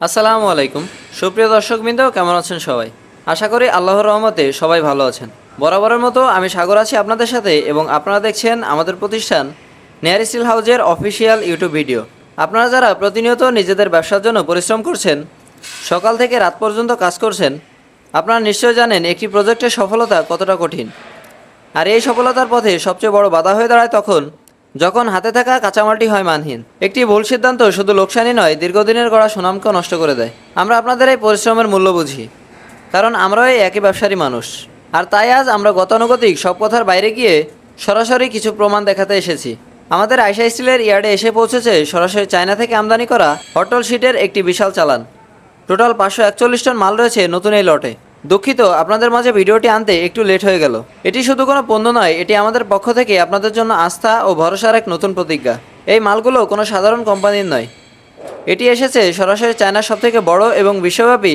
আসসালামু আলাইকুম। সুপ্রিয় দর্শকবৃন্দ, কেমন আছেন সবাই? আশা করি আল্লাহর রহমতে সবাই ভালো আছেন। বরাবরের মতো আমি সাগর আছি আপনাদের সাথে এবং আপনারা দেখছেন আমাদের প্রতিষ্ঠান নেয়ার স্টিল হাউজের অফিসিয়াল ইউটিউব ভিডিও। আপনারা যারা প্রতিনিয়ত নিজেদের ব্যবসার জন্য পরিশ্রম করছেন, সকাল থেকে রাত পর্যন্ত কাজ করছেন, আপনারা নিশ্চয় জানেন একটি প্রজেক্টের সফলতা কতটা কঠিন। আর এই সফলতার পথে সবচেয়ে বড় বাধা হয়ে দাঁড়ায় তখন যখন হাতে থাকা কাঁচামালটি হয় মানহীন, একটি ভুল সিদ্ধান্ত শুধু লোকসানই নয়, দীর্ঘদিনের গড়া সুনামকে নষ্ট করে দেয়। আমরা আপনাদের এই পরিশ্রমের মূল্য বুঝি, কারণ আমরাও এই একই ব্যবসারী মানুষ। আর তাই আজ আমরা গতানুগতিক সব কথার বাইরে গিয়ে সরাসরি কিছু প্রমাণ দেখাতে এসেছি। আমাদের আইসা স্টিলের ইয়ার্ডে এসে পৌঁছেছে সরাসরি চায়না থেকে আমদানি করা হটল শিটের একটি বিশাল চালান। টোটাল পাঁচশো একচল্লিশ টন মাল রয়েছে নতুন এই লটে। দুঃখিত, আপনাদের মাঝে ভিডিওটি আনতে একটু লেট হয়ে গেল। এটি শুধু কোনো পণ্য নয়, এটি আমাদের পক্ষ থেকে আপনাদের জন্য আস্থা ও ভরসার এক নতুন প্রতিজ্ঞা। এই মালগুলো কোনো সাধারণ কোম্পানির নয়। এটি এসেছে সরাসরি চায়নার সবথেকে বড় এবং বিশ্বব্যাপী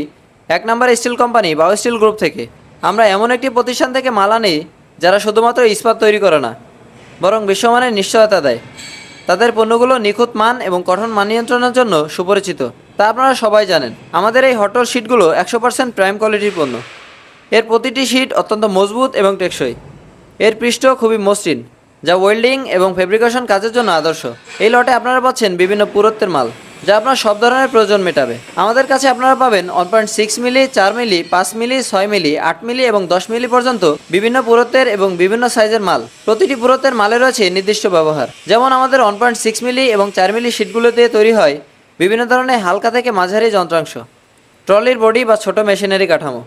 এক নম্বর steel company Baowu steel group থেকে। আমরা এমন একটি প্রতিষ্ঠান থেকে মাল আনি যারা শুধুমাত্র ইস্পাত তৈরি করে না, বরং বিশ্বমানের নিশ্চয়তা দেয়। তাদের পণ্যগুলো নিখুঁত মান এবং কঠোর মান নিয়ন্ত্রণের জন্য সুপরিচিত। তা আপনারা সবাই জানেন। আমাদের এই হটল শিটগুলো একশো পার্সেন্ট প্রাইম কোয়ালিটির পণ্য। এর প্রতিটি শিট অত্যন্ত মজবুত এবং টেকসই। এর পৃষ্ঠ খুবই মসৃণ, যা ওয়েল্ডিং এবং ফেব্রিকেশন কাজের জন্য আদর্শ। এই লটে আপনারা পাচ্ছেন বিভিন্ন পুরত্বের মাল, যা আপনার সব ধরনের প্রয়োজন মেটাবে। আমাদের কাছে আপনারা পাবেন ওয়ান পয়েন্ট সিক্স মিলি, চার মিলি, পাঁচ মিলি, ছয় মিলি, আট মিলি এবং দশ মিলি পর্যন্ত বিভিন্ন পুরত্বের এবং বিভিন্ন সাইজের মাল। প্রতিটি পুরত্বের মালে রয়েছে নির্দিষ্ট ব্যবহার। যেমন আমাদের ওয়ান পয়েন্ট সিক্স মিলি এবং চার মিলি শিটগুলো দিয়ে তৈরি হয় বিভিন্ন ধরনের হালকা থেকে মাঝারি যন্ত্রাংশ, ট্রলির বডি বা ছোট মেশিনারি কাঠামো।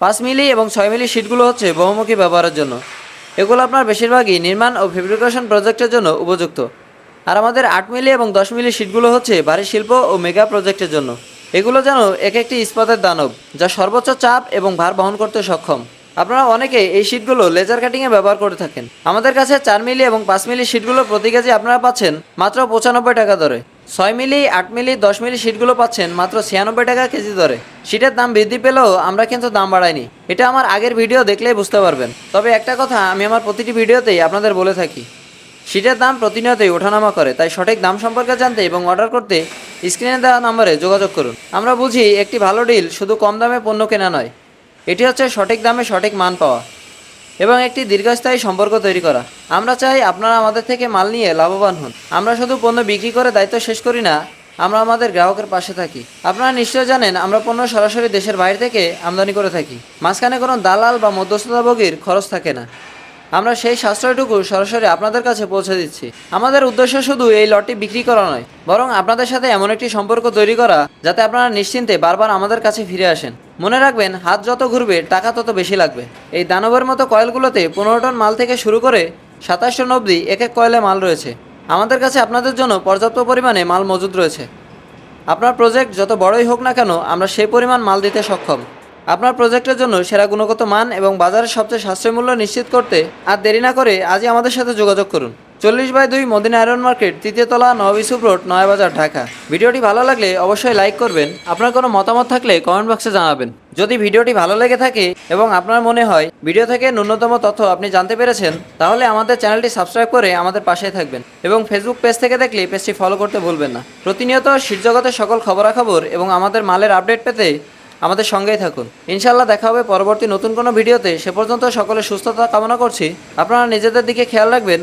পাঁচ মিলি এবং ছয় মিলি শিটগুলো হচ্ছে বহুমুখী ব্যবহারের জন্য। এগুলো আপনার বেশিরভাগই নির্মাণ ও ফেব্রিকেশন প্রজেক্টের জন্য উপযুক্ত। আর আমাদের আট মিলি এবং দশ মিলি শিটগুলো হচ্ছে ভারী শিল্প ও মেগা প্রজেক্টের জন্য। এগুলো যেন এক একটি ইস্পাতের দানব, যা সর্বোচ্চ চাপ এবং ভার বহন করতে সক্ষম। আপনারা অনেকে এই শিটগুলো লেজার কাটিংয়ে ব্যবহার করে থাকেন। আমাদের কাছে চার মিলি এবং পাঁচ মিলি শিটগুলো প্রতি কেজি আপনারা পাচ্ছেন মাত্র পঁচানব্বই টাকা দরে। ছয় মিলি, আট মিলি, দশ মিলি শিটগুলো পাচ্ছেন মাত্র ছিয়ানব্বই টাকা কেজি দরে। শিটের দাম বৃদ্ধি পেলেও আমরা কিন্তু দাম বাড়াইনি। এটা আমার আগের ভিডিও দেখলেই বুঝতে পারবেন। তবে একটা কথা, আমি আমার প্রতিটি ভিডিওতেই আপনাদের বলে থাকি শিটের দাম প্রতিনিয়তই ওঠানামা করে, তাই সঠিক দাম সম্পর্কে জানতে এবং অর্ডার করতে স্ক্রিনে দেওয়া নম্বরে যোগাযোগ করুন। আমরা বুঝি একটি ভালো ডিল শুধু কম দামে পণ্য কেনা নয়, এটি হচ্ছে সঠিক দামে সঠিক মান পাওয়া এবং একটি দীর্ঘস্থায়ী সম্পর্ক তৈরি করা। আমরা চাই আপনারা আমাদের থেকে মাল নিয়ে লাভবান হন। আমরা শুধু পণ্য বিক্রি করে দায়িত্ব শেষ করি না, আমরা আমাদের গ্রাহকের পাশে থাকি। আপনারা নিশ্চয় জানেন, আমরা পণ্য সরাসরি দেশের বাইরে থেকে আমদানি করে থাকি। মাঝখানে কোনো দালাল বা মধ্যস্থতাভোগীর খরচ থাকে না। আমরা সেই সাশ্রয়টুকু সরাসরি আপনাদের কাছে পৌঁছে দিচ্ছি। আমাদের উদ্দেশ্য শুধু এই লটটি বিক্রি করা নয়, বরং আপনাদের সাথে এমন একটি সম্পর্ক তৈরি করা যাতে আপনারা নিশ্চিন্তে বারবার আমাদের কাছে ফিরে আসেন। মনে রাখবেন, হাত যত ঘুরবে, টাকা তত বেশি লাগবে। এই দানবের মতো কয়েলগুলোতে পনেরো টন মাল থেকে শুরু করে সাতাশ টন এক এক কয়লে মাল রয়েছে। আমাদের কাছে আপনাদের জন্য পর্যাপ্ত পরিমাণে মাল মজুদ রয়েছে। আপনার প্রজেক্ট যত বড়ই হোক না কেন, আমরা সেই পরিমাণ মাল দিতে সক্ষম। আপনার প্রজেক্টের জন্য সেরা গুণগত মান এবং বাজারের সবচেয়ে সাশ্রয় মূল্য নিশ্চিত করতে আর দেরি না করে আজই আমাদের সাথে যোগাযোগ করুন। চল্লিশ বাই দুই মদিনা আয়রন মার্কেট, তৃতীয় তলা নবী সুপ্রোট নয়াবাজার, ঢাকা। ভিডিওটি ভালো লাগলে অবশ্যই লাইক করবেন। আপনার কোনো মতামত থাকলে কমেন্ট বক্সে জানাবেন। যদি ভিডিওটি ভালো লেগে থাকে এবং আপনার মনে হয় ভিডিও থেকে ন্যূনতম তথ্য আপনি জানতে পেরেছেন, তাহলে আমাদের চ্যানেলটি সাবস্ক্রাইব করে আমাদের পাশেই থাকবেন এবং ফেসবুক পেজ থেকে দেখলে পেজটি ফলো করতে ভুলবেন না। প্রতিনিয়ত শীতজগতের সকল খবরাখবর এবং আমাদের মালের আপডেট পেতে আমাদের সঙ্গেই থাকুন। ইনশাল্লাহ দেখা হবে পরবর্তী নতুন কোনো ভিডিওতে। সে পর্যন্ত সকলে সুস্থতা কামনা করছি। আপনারা নিজেদের দিকে খেয়াল রাখবেন।